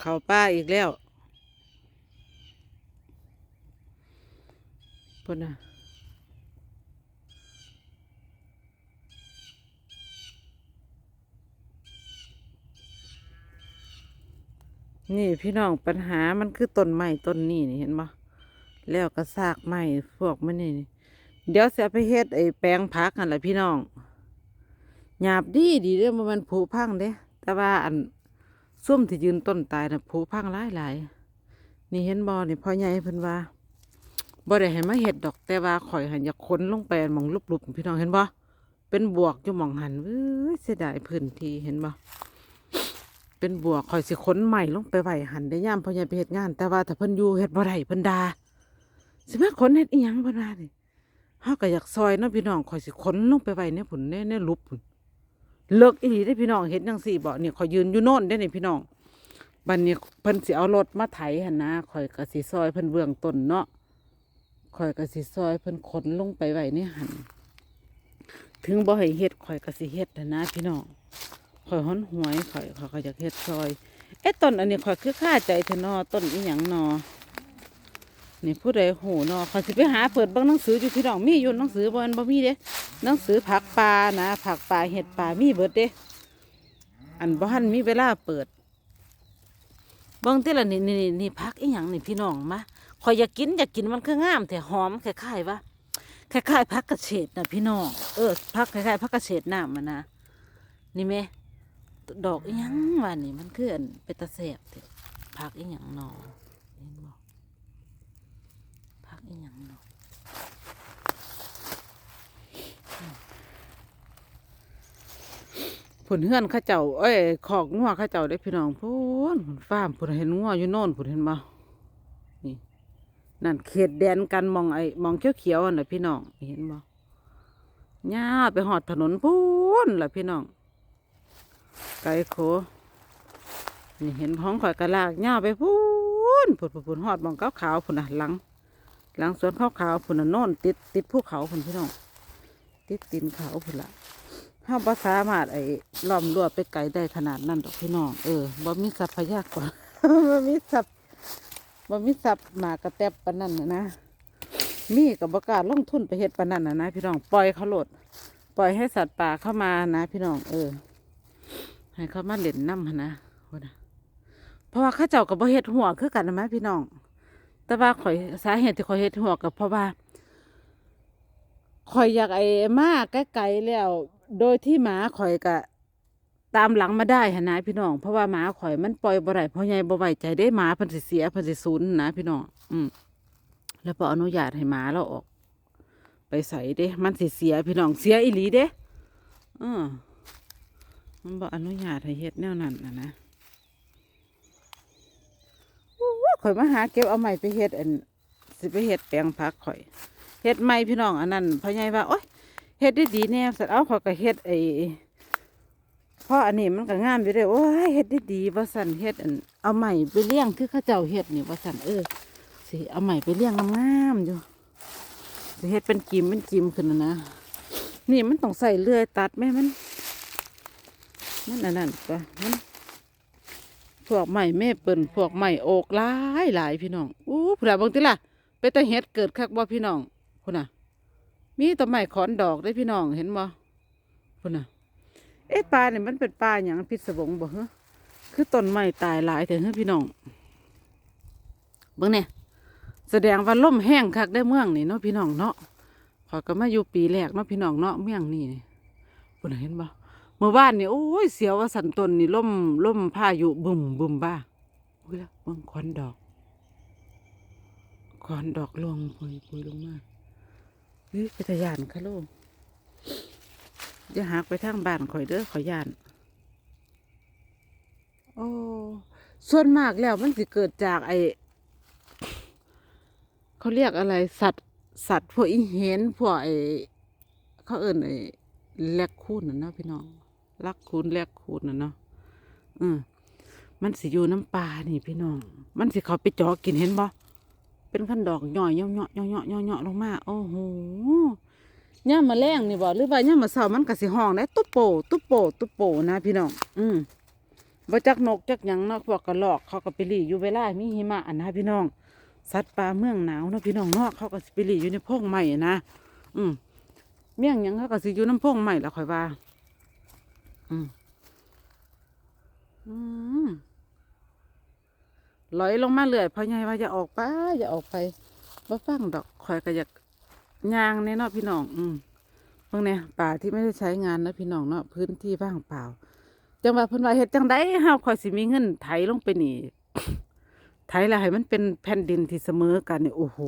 เข้าป้าอีกแล้วพุ่นน่ะนี่พี่น้องปัญหามันคือต้นไม้ต้นนี้นี่เห็นบ่แล้วก็ซากไม้พวกมันนี่เดี๋ยวจะไปเฮ็ดไอ้แปลงผักนั่นแหละพี่น้องหยาบดีดีเด้อบ่แมันผุพังเด้แต่ว่าอัน ส้มที่ยืนต้นตายน่ะผุพังหลายหลายนี่เห็นบ่นี่พ่อใหญ่เพิ่นว่าบ่ได้ให้มาเฮ็ดดอกแต่ว่าข่อยหันอยากขนลงไปมองลุบๆพี่น้องเห็นบ่เป็นบวกอยู่มองหันเอ้ยเสียดายพื้นที่เห็นบ่เป็นบวกข่อยสิขนใหม่ลงไปไหวหันได้ย่ามพ่อใหญ่ไปเฮ็ดงาน แต่ว่าถ้าเพิ่นอยู่เฮ็ดบ่ได้เพิ่นด่าสิมาขนเฮ็ดอีหยังเพิ่นว่านี่เฮาก็อยากซอยเนาะพี่น้องข่อยสิขนลงไปไหว้ในพุ่นในในลุบพุ่น เลิกอีหลีได้พี่น้องเห็นจังสี่บ่เนี่ยขอยยืนอยู่โน่นได้อนี่พี่น้องบัดนี้เพิ่นสิเอารถมาไถหั่นนะข่อยก็สิซอยเพิ่นเบื้องต้นเนาะข่อยก็สิซอยเพิ่นขนลงไปไว้ในหั่นถึงบ่ให้เฮ็ดข่อยก็สิเฮ็ดหั่นนะพี่น้องข่อยฮ้อนหวยข่อยข่อยก็อยากเฮ็ดซอยเอ๊ะต้นอันนี้ข่อยคือค่าใจเถอะนาะต้นอีหยังนาะ นี่ผู้ใดหูเนาะข่อยสิไปหาเปิดบิ่งหนังสืออยู่พี่น้องมีอยู่หนังสือบ่แม่นบ่มีเด้หนังสือผักปลานะผักปลาเห็ดปลามีเบิดเด้ อันบ้านมีเวลาเปิดบิ่งที่ละนี่นี่นี่นี่ผักอีหยังนี่พี่น้องมาคอยอยากกินอยากกินมันคืองามแต่หอมคล้ายๆว่าคล้ายๆผักกระเฉดนะพี่น้องเออผักคล้ายๆผักกระเฉดน้ำมันนะนี่แม่ดอกอีหยังว่านี่มันคืออันเป็นตะแสบเด้ผักอีหยังนอเนบ่ผัก อีหยังหนอผุนเฮือนข้าเจ้า เอ้ยขอกงัวข้าเจ้าได้พี่น้องพูนผุนฟาร์มผุนเห็นงัวอยู่โน่นผุนเห็นบ่นี่นั่นเขตแดนกันมองไอ้มองเขียวๆน่ะพี่น้องเห็นบ่ย่าไปหอดถนนพูนล่ะพี่น้องไกลโคนี่เห็นพ้องข่อยกระลากย่าไปพูนผุนผุนผุนหอดมองขาวขาวผุนน่ะหลัง หลังสวนขาวขาวผุนน่ะโน่นติดติดภูเขาผุนพี่น้องติดตีนเขาผุนละห้าภาสามารถไอ้ล้อมรั้วไปไกลได้ขนาดนั้นดอกพี่น้องเออบ่มีทรัพยากรบ่มีทรัพย์บ่มีทรัพย์หมากระแตบปนนั้นนะนะมีกับบ่กล้าลงทุนไปเฮ็ดปนนั้นนะนะพี่น้องปล่อยเขาโลด ปล่อยให้สัตว์ป่าเข้ามานะ พี่น้องเออ ให้เขามาเล่นน้ำนะเพราะว่าข้าเจ้ากับบ่เฮ็ดหัวคือกันนะพี่น้อง แต่ว่าข่อยสาเหตุที่ข่อยเฮ็ดหัวกับเพราะว่าข่อยอยากไอ้มาไกลๆแล้ว โดยที่หมาข่อยก็ตามหลังมาได้หนะพี่น้อง เพราะว่าหมาข่อยมันปล่อยบ่ได้เพราะใหญ่บ่ไว้ใจได้หมาเพิ่นสิเสียเพิ่นสิสูญนะพี่น้องอืมแล้วบ่อนุญาตให้หมาเราออก ไปใส่เด้ มันสิเสียพี่น้องเสียอีหลีเด้เออมันบ่อนุญาตให้เฮ็ดแนวนั้นนะนะอู้หู ข่อยมาหาเก็บเอาใหม่ไปเฮ็ดอันสิไปเฮ็ดแปลงผักข่อยเฮ็ดไม่พี่น้องอันนั้นพ่อใหญ่ว่าโอ๊ยเฮ็ดได้ดีแน่สัตว์เอาเขาก็เฮ็ดไอ้พราะอันนี้มันก็งามอยู่เด้โอ้ยเฮ็ดได้ดีว่าสั่นเฮ็ดอันเอาใหม่ไปเลี้ยงคือข้าเจ้าเฮ็ดนี่ว่าสั่นเออสิเอาใหม่ไปเลี้ยงงามอยู่สิเฮ็ดเป็นกิมเป็นกิมขึ้นนะนะนี่มันต้องใส่เลื่อยตัดแม่มันมันอันนั้นก็มัน พวกใหม่แม่เปิ่นพวกใหม่โอกหลายหลายพี่น้องอู้ผู้ใดบางทีล่ะไปแต่เฮ็ดเกิดคักบ่พี่น้องพุ่นน่ะ มีต้นไม้ขอนดอกได้พี่น้องเห็นบ่พุ่นน่ะ เอ๊ะปลาเนี่ยมันเป็นปลาอย่างพิศวงบ่ฮะคือต้นไม้ตายหลายแต่เฮ้พี่น้องเบิ่งเนี่ยแสดงว่าล่มแห้งคักได้เมืองนี่เนาะพี่น้องเนาะขอยก็มาอยู่ปีแรกเนาะพี่น้องเนาะเมืองนี่นี่พุ่นเห็นบ่ เมื่อวานนี่โอ้ยเสียวว่าสันตนนี่ล่มล่มพายุบึมบึมบ้าอุ้ยล้วเบิ่งขอนดอกขอนดอกลงปุยปุยลงมาเฮ้ยเป็นยานค่ะลูกอย่าหักไปทางบ้านข่อยเด้อข่อยยานโอ้ส่วนมากแล้วมันสิเกิดจากไอเขาเรียกอะไรสัตว์ สัตว์พวกอีเห็นพวกไอเขาเอิ้นไอแลกคูนน่ะนะพี่น้อง ลักคูนแลกคูนนะเนาะอืมมันสิอยู่น้ำปลานี่พี่น้อง มันสิเขาไปจาะกินเห็นบ่เป็นขั้นดอกหน่อยย่อๆย่อๆย่อๆลงมาโอ้โหย่ามมาแรงนี่บ่หรือว่าย่ามาเสามันก็สิห้องได้ตุ๊บโปตุ๊บโปตุ๊บโปนะ พี่น้อง อืมบ่จักนกจักหยังเนาะพวกกระหรอกเขาก็ไปหลีอยู่เวลามีหิมะอันนะพี่น้อง สัตว์ป่าเมืองหนาวเนาะพี่น้องเนาะเขาก็สิไปหลีอยู่ในพงไม้อะนะ อืมเมี่ยงหยังเขาก็สิอยู่น้ำพงไม้ละค่อยว่า อืมอืมลอยลงมาเรื่อยพ่อใหญ่ว่าอย่าออกไปอย่าออกไปบ่ฟังดอกข่อยก็อยากยางแน่เนาะพี่น้อง อืมพวกเนี้ยป่าที่ไม่ได้ใช้งานนะพี่น้องเนาะพื้นที่ว่างเปล่า จังว่าเพิ่นว่าเฮ็ดจังไดเฮาคอยสิมีเงินไถลงไปนี่ไถแล้วให้มันเป็นแผ่นดินที่เสมอกันนี่โอ้โห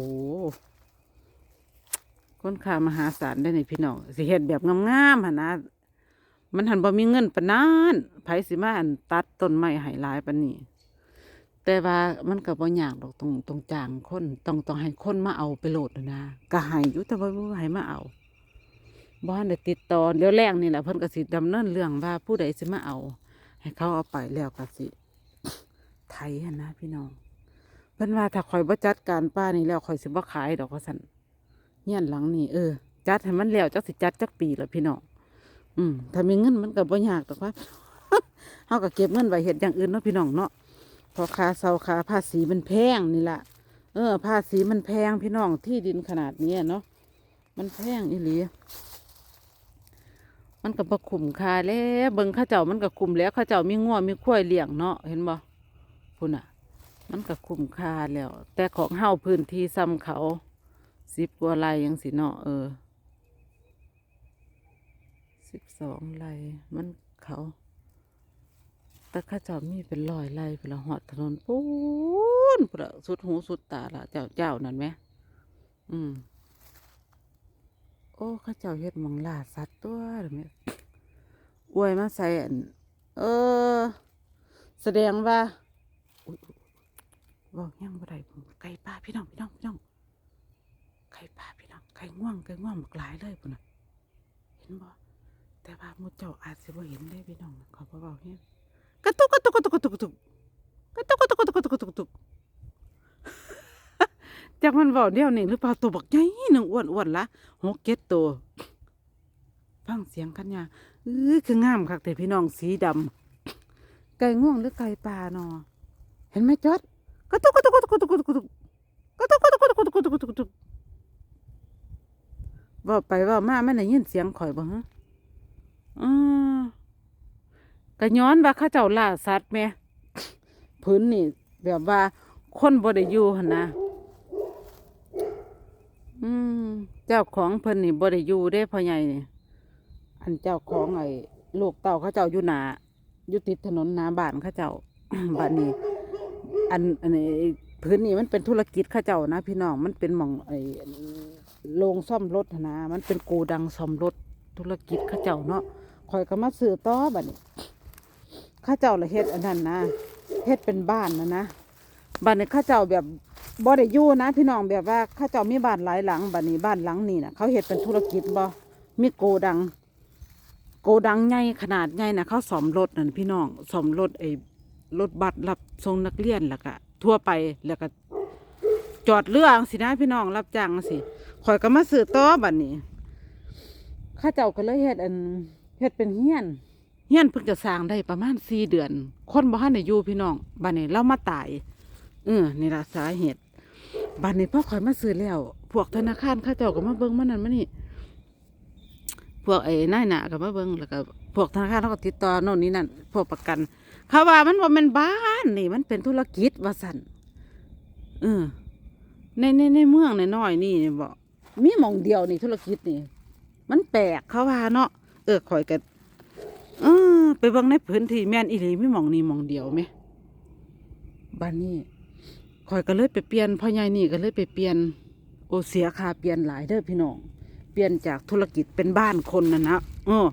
คนค่ามหาศาลได้นี่พี่น้องสิเฮ็ดแบบงามๆหั่นนะ มันหันบ่มีเงินปานนั้นไผสิมาอันตัดต้นไม้ให้หลายปานนี้ แต่ว่ามันก็บ่ยากดอกตรงตรงจ้างคนต้องต้องให้คนมาเอาไปโหลดนะก็ให้อยู่แต่ว่าบ่ให้มาเอาบ่ทันได้ติดต่อเดี๋ยวแรงนี่แหละเพิ่นก็สิดำเนินเรื่องว่าผู้ใดสิมาเอา ให้เขาเอาไปแล้วก็สิไทยนะพี่น้องเพิ่นว่าถ้าข่อยบ่จัดการป้านี่แล้วข่อยสิบ่ขายดอกว่าซั่นเฮียหลังนี่เออจัดให้มันแล้วจักสิจัดจักปีละพี่น้อง อืมถ้ามีเงินมันก็บ่ยากดอกว่าเฮาก็เก็บเงินไว้เฮ็ดอย่างอื่นเนาะพี่น้องเนาะพอค่าเซาค่าภาษีมันแพงนี่ล่ะเออ ภาษีมันแพงพี่น้องที่ดินขนาดนี้เนาะมันแพงอีหลีมันก็บ่คุ้มค่าแล้วเบิ่งข้าเจ้ามันก็คุ้มแล้วข้าเจ้ามีงัวมีควยเลี้ยงเนาะเห็นบ่พุ่นน่ะ มันก็คุ้มค่าแล้ว แต่ของเฮาพื้นที่ซ้ำเขาสิบกว่าไร่ยังสิเนาะเออ สิบสองไร่มันเขา แต่ข้าเจ้ามีเป็นร้อยไร่เป็นละหอดถนนปูนเปละสุดหูสุดตาละเจ้าเจ้านั่นไหม อืม โอ้ข้าเจ้าเฮ็ดมองลาสัตว์ตัวเดี๋ยวนี้อวยมาใส่เออ แสดงว่าอุ๊ยอุ๊ยเว่ายังบ่ได้ไก่ป่าพี่น้องพี่น้องพี่น้องไก่ป่าพี่น้องไก่ง่วงไก่ง่วงบักหลายเลยพุ่นน่ะเห็นบ่ แต่ว่าหมูเจ้าอาจสิบ่เห็นได้พี่น้องขอเบาๆเฮ็ดกระตุกกระตุกกระตุกกระตุกกระตุกกระตุกกระตุกกระตุกกระตุกกระตุกกระตุกจากมันเว้าเดียวนี่หรือเปล่าตัวบักใหญ่หนึ่งอ้วนๆละหกเจ็ดตัวฟังเสียงกันยาเออคืองามคักแต่พี่น้องสีดำไก่ง่วงหรือไก่ป่าเนาะเห็นไหมจอดกระตุกกระตุกกระตุกกระตุกกระตุกกระตุกกระตุกกระตุกกระตุกกระตุกกระตุกกระตุกกระตุกเว่าไปว่ามามันได้ยินเสียงข่อยบ่ฮะ อืมก็ย้อนว่าข้าเจ้าล่าสัตว์แหม่พื้นนี่ แบบว่าคนบ่ได้อยู่หนนะอืมเจ้าของเพิ่นนี่บ่ได้อยู่เด้พ่อใหญ่นี่อันเจ้าของไอ้ลูกเต้าเขาเจ้าอยู่หนาอยู่ติดถนนหนาบ้านเขาเจ้า บ้านนี้อันอันนี้พื้นนี่มันเป็นธุรกิจเขาเจ้านะพี่น้องมันเป็นหม่องไอ้โรงซ่อมรถนะมันเป็นโกดังซ่อมรถธุรกิจเข้าเจ้าเนาะ คอยก็มาซื้อต่อบัดนี้ข้าเจ้าละเฮ็ดอันนั้นนะเฮ็ดเป็นบ้านนะนะบัดนี้ข้าเจ้าแบบบ่ได้อยู่นะ พี่น้องแบบว่าข้าเจ้ามีบ้านหลายหลังบัดนี้บ้านหลังนี้นะเขาเฮ็ดเป็นธุรกิจบ่มีโกดัง โกดังใหญ่ขนาดใหญ่นะเขาซ่อมรถนั่นพี่น้องซ่อมรถไอ้รถบัสรับส่งนักเรียนแล้วก็ทั่วไปแล้วก็จอดเรืองสินะพี่น้องรับจ้างสิคอยก็มาซื้อต่อบัดนี้ข้าเจ้าก็เลยเฮ็ดอัน เฮ็ดเป็นเฮียนเฮียนเพิ่งจะสร้างได้ประมาณสี่เดือน คนบ่ทันได้อยู่พี่น้องบัดนี้เรามาตายเออนี่ล่ะสาเหตุบัดนี้พ่อข่อยมาซื้อแล้ว พวกธนาคารเข้าเจ้าก็มาเบิ่งมานั่นมานี่พวกไอ้นายหน้าก็มาเบิ่งแล้วก็พวกธนาคารเขาก็ติดต่อโน่นนี่นั่นพวกประกันเขาว่ามันบ่แม่นบ้านนี่ มันเป็นธุรกิจว่าซั่นเออในในในเมืองในน้อยนี่บ่มีมองเดียวนี่ธุรกิจนี่ มันแปลกเขาว่าเนาะ เออข่อยก็เออไปเบิ่งในพื้นที่แม่นอีหลีไม่มองนี่มองเดียวไหมบ้านนี้ข่อยก็เลยไปเปลี่ยนพ่อใหญ่นี่ก็เลยไปเปลี่ยนโอเสียค่าเปลี่ยนหลายเด้อพี่น้องเปลี่ยนจากธุรกิจเป็นบ้านคนนะนะเออ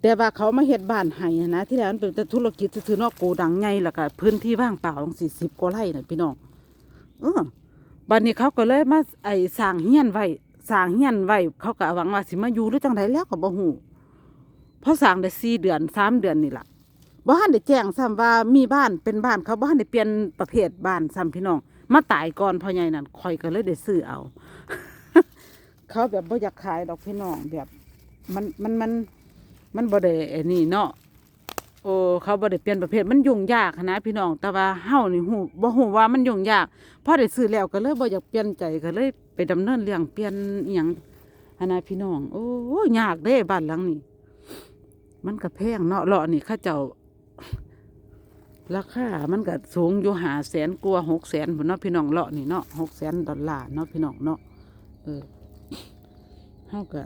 แต่ว่าเขามาเฮ็ดบ้านให้นะที่แรกมันเป็นแต่ธุรกิจซื่อนอกโกดังใหญ่แล้วก็พื้นที่ว่างเปล่าของสี่สิบกว่าไร่น่ะพี่น้องเออบัดนี้เขาก็เลยมาไอ้สร้างเฮียนไว้ สร้างเฮียนไว้เขาก็หวังว่าสิมาอยู่หรือจังไดแล้วก็บ่ฮู้เพราะสร้างได้สี่เดือนสามเดือนนี่ล่ะบ่ทันได้แจ้งซ้ำว่ามีบ้านเป็นบ้านเขาบ่ทันได้เปลี่ยนประเภทบ้านซ้ำพี่น้อง มาตายก่อนพ่อใหญ่นั่นข่อยก็เลยได้ซื้อเอา เขาแบบบ่อยากขายดอกพี่น้องแบบ มันมันมันมันบ่ได้ไอ้นี่เนาะโอ้เขาบ่ได้เปลี่ยนประเภทมันยุ่งยากนนะพี่น้องแต่ว่าเฮานี่ฮู้บ่ฮู้ว่ามันยุ่งยากพอได้ซื้อแล้วก็เลยบ่อยากเปลี่ยนใจก็เลย ไปดำเนินเรื่องเปลี่ยนอีหยังหั้นนะพี่น้อง โอ้ยากเด้บ้านหลังนี้มันก็แพงเนาะเลาะนี่เขาเจ้าราคา มันก็สูงอยู่หาแสนกว่าหกแสนพุ่นเนาะพี่น้องเลาะนี่เนาะหกแสนดอลลาร์เนาะพี่น้องเนาะเออเฮาก็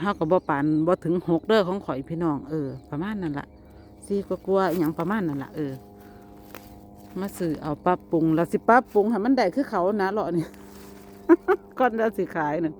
เฮาก็บ่ปานบ่ถึงหกเด้อของข่อยพี่น้องเออประมาณนั้นล่ะสี่กว่าๆอย่างประมาณนั้นล่ะเออ มาซื้อเอาปรับปรุงเราสิปรับปรุงให้มันได้คือเขานะหลาะนี่ก่อนจะสิขายน่ย